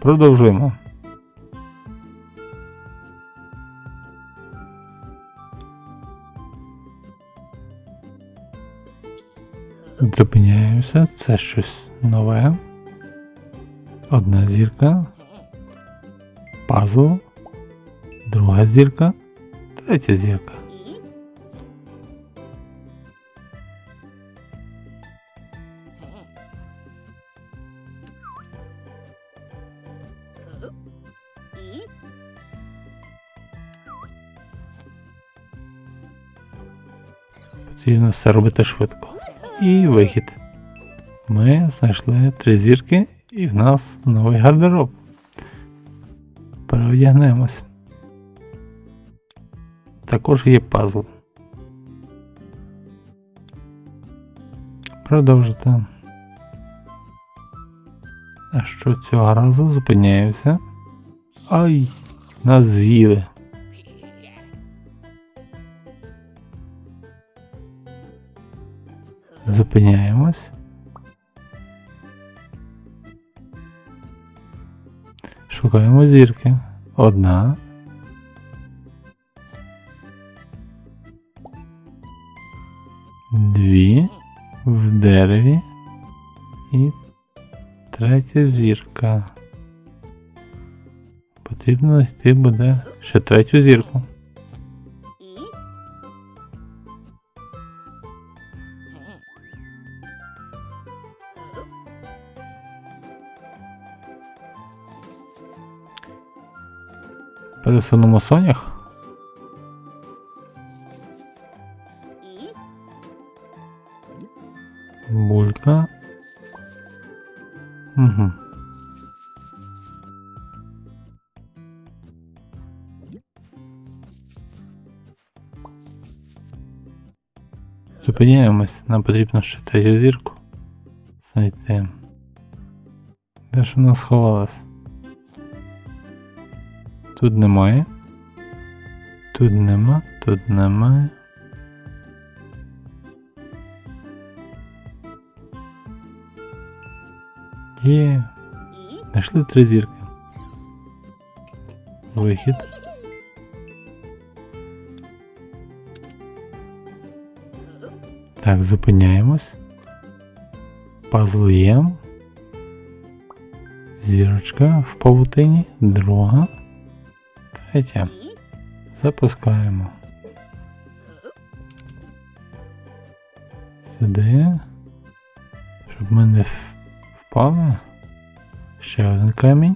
Продовжуємо. Зупиняємося, це щось нове. Одна зірка. Пазл. Друга зірка. Третя зірка. Потрібно все робити швидко. І вихід. Ми знайшли три зірки і в нас новий гардероб. Переодягнемось. Також є пазл. Продовжити. А що цього разу зупиняюся? Ай, нас з'їли. Зупиняємось. Шукаємо зірки. Одна. Дві в дереві. І третя зірка. Потрібно знайти буде ще третю зірку. Пересунемо сонях. Булька. Угу. Зупиняємось, нам потрібно ще третю зірку знайти. Де ж вона сховалась? Тут немає. Тут нема, тут немає. Є. Знайшли три зірки. Вихід. Так, зупиняємось. Пазл є. Зірочка в павутині. Друга. Третя. Запускаємо. Сюди. Щоб ми не впали. Ще один камінь.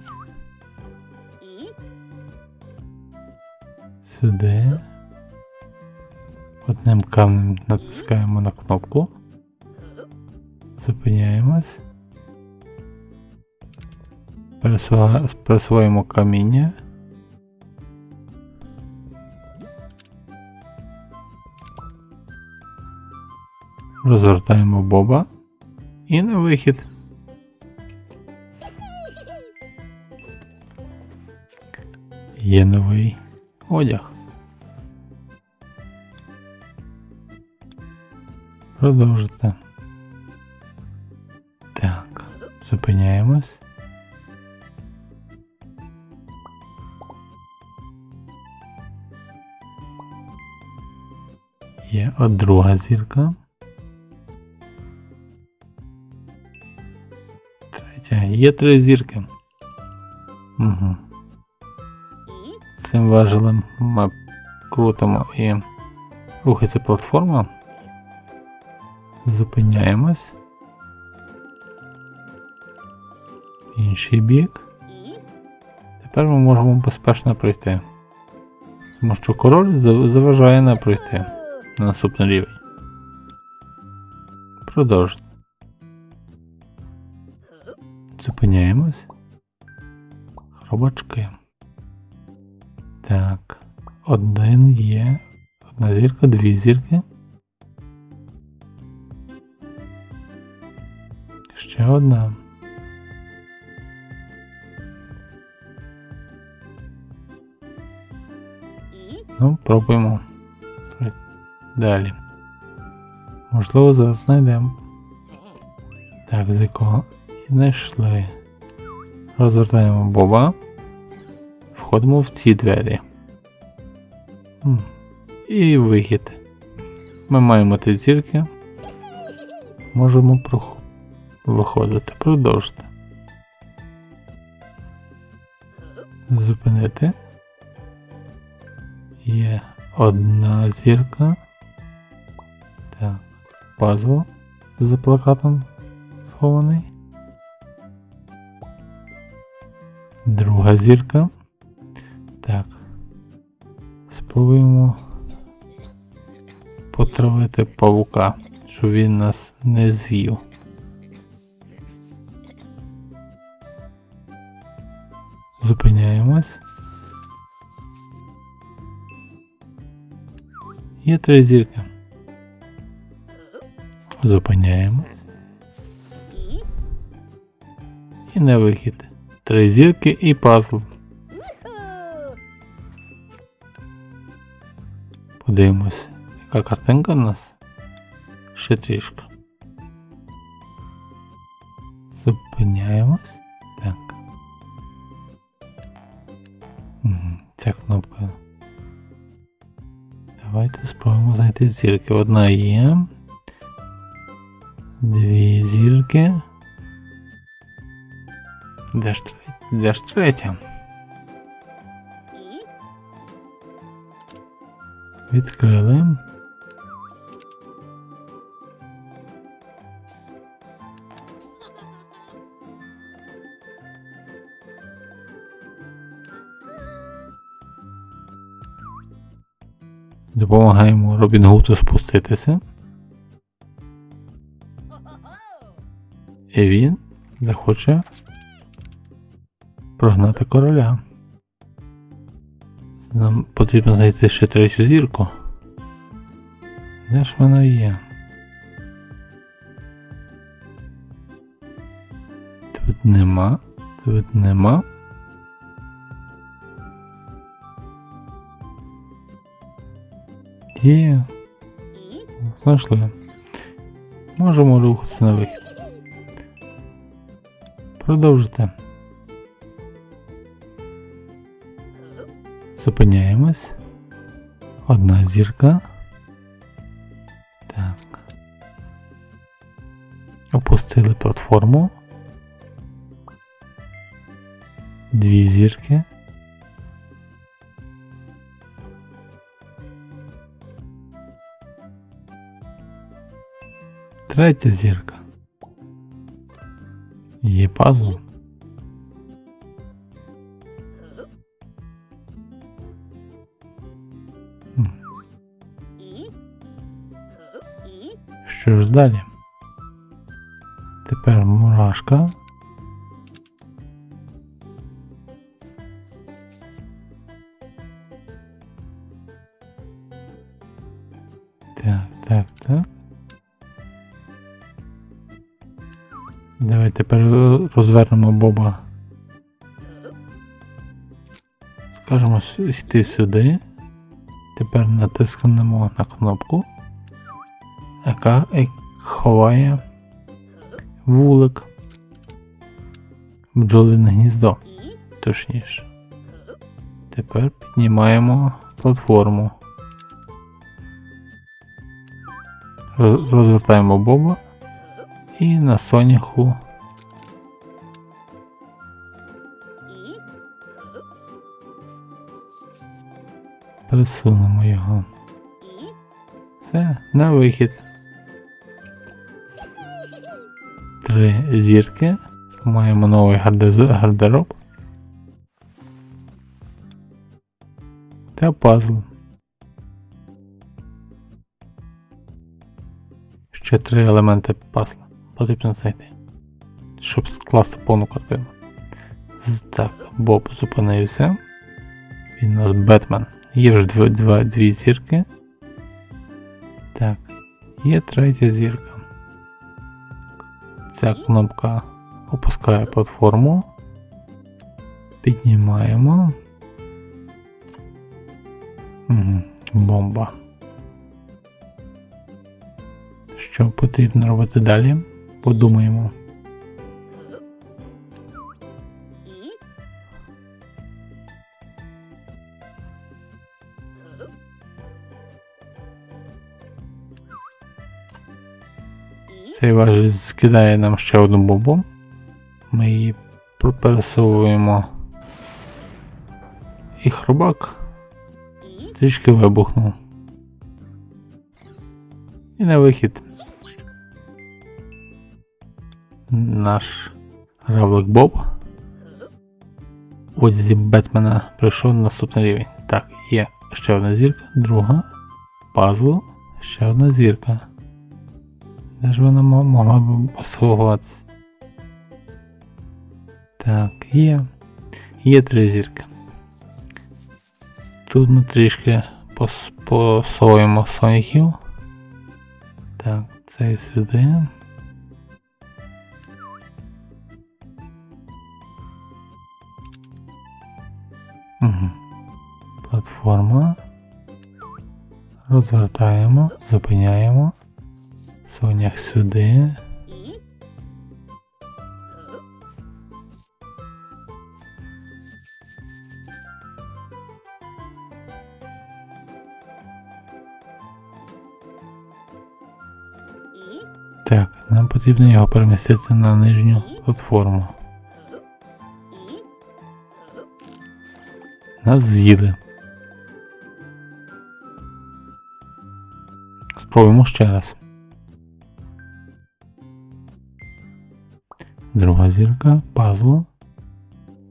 Сюди. Одним камнем натискаємо на кнопку. Зупиняємось. Присвоїмо каміння. Розвертаємо боба і на вихід. Є новий одяг. Продовжити. Так, зупиняємось. Є от друга зірка. Є три зірки. Угу. Цим важелем ми крутимо і рухається платформа. Зупиняємось. Інший бік. Тепер ми можемо безпечно пройти. Тому що король заважає нам пройти на наступний рівень. Продовжити. Зупиняємось. Хробачки. Так. Один є. Одна зірка, дві зірки. Ще одна. Ну, пробуємо. Далі. Можливо, зараз знайдемо. Так, з якого знайшли. Розвертаємо Боба. Входимо в ці двері. І вихід. Ми маємо три зірки. Можемо виходити. Продовжити. Зупинити. Є одна зірка. Так. Пазл за плакатом схований. Друга зірка. Так. Спробуємо потравити павука, щоб він нас не з'їв. Зупиняємось. Є три зірки. Зупиняємось. І на вихід. Три зірки і пазл. Подивимось, яка картинка у нас. Ще трішки. Зупиняємось. Так. Ця кнопка. Давайте спробуємо знайти зірки. Одна є. Дві зірки. Де ж третя? Де ж третя? Відкрили. Допомагаємо Робін Гуду спуститися. І він захоче прогнати короля. Нам потрібно знайти ще третю зірку. Де ж вона є? Тут нема. Тут нема. Є. Знайшли. Можемо рухатися на вихід. Продовжити. Зупиняємось. Одна зірка. Так. Опустили платформу. Дві зірки. Третя зірка. Є пазл. Далі? Тепер мурашка. Так, так, так. Давай тепер розвернемо Боба. Скажемо йти сюди. Тепер натискнемо на кнопку, яка ховає вулик. Бджолине гніздо, точніше. Тепер піднімаємо платформу. Розвертаємо Боба і на соняху присунемо його. Все, на вихід. Три зірки. Маємо новий гардероб. Та пазл. Ще три елементи пазла. Потрібно знайти. Щоб скласти повну картину. Так, Боб зупинився. Він у нас Бетмен. Є вже два, два, дві зірки. Так. Є третя зірка. Ця кнопка опускає платформу. Піднімаємо. Бомба. Що потрібно робити далі? Подумаємо. Цей важіль скидає нам ще одну бомбу. Ми її пр- пересовуємо. І хробак трішки вибухнув. І на вихід. Наш равлик Боб у одязі Бетмена прийшов на наступний рівень. Так, є ще одна зірка, друга, пазл, ще одна зірка. Де ж вона могла б сховатися? Так, є. Є три зірки. Тут ми трішки пос- посовуємо соніків. Так, цей сюди. Угу. Платформа. Розвертаємо, зупиняємо. Сонях сюди. Так, нам потрібно його перемістити на нижню платформу. Нас з'їли. Спробуємо ще раз. Друга зірка, пазл.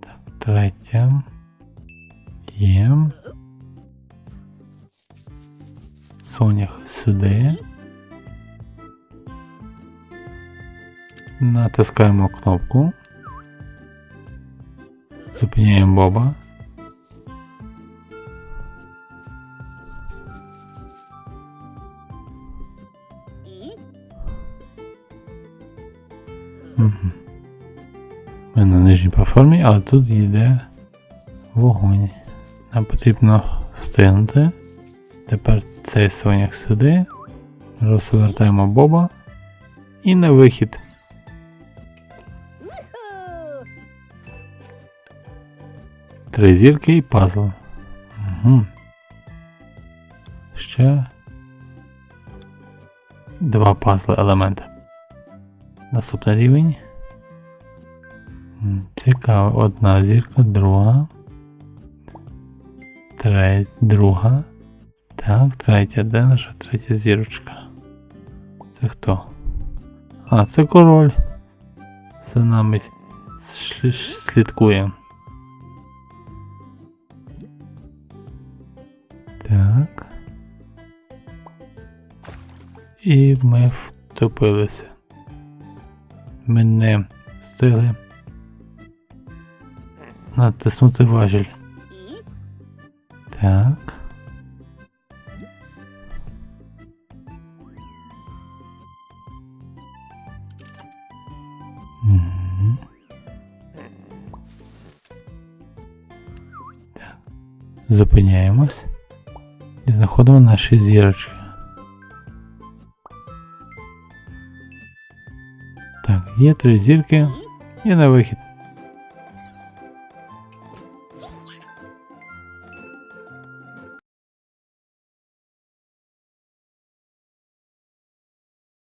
Так, третя. Є. Сонях сюди. Натискаємо кнопку. Зупиняємо Боба. Мгм. Ми на нижній платформі, але тут йде вогонь. Нам потрібно встигнути. Тепер цей соняк сюди. Розвертаємо Боба. І на вихід. Три зірки і пазл. Угу. Ще два пазли елементи. Наступний рівень. Цікаво. Одна зірка, друга. Третя, друга. Так, третя. Де наша третя зірочка? Це хто? А, це король. За нами слідкує. Так. І ми втопилися. Ми не встигли натиснути важіль. Так. Мгм. Так. Зупиняємось і знаходимо наші зірочки. Так, є три зірки і на вихід.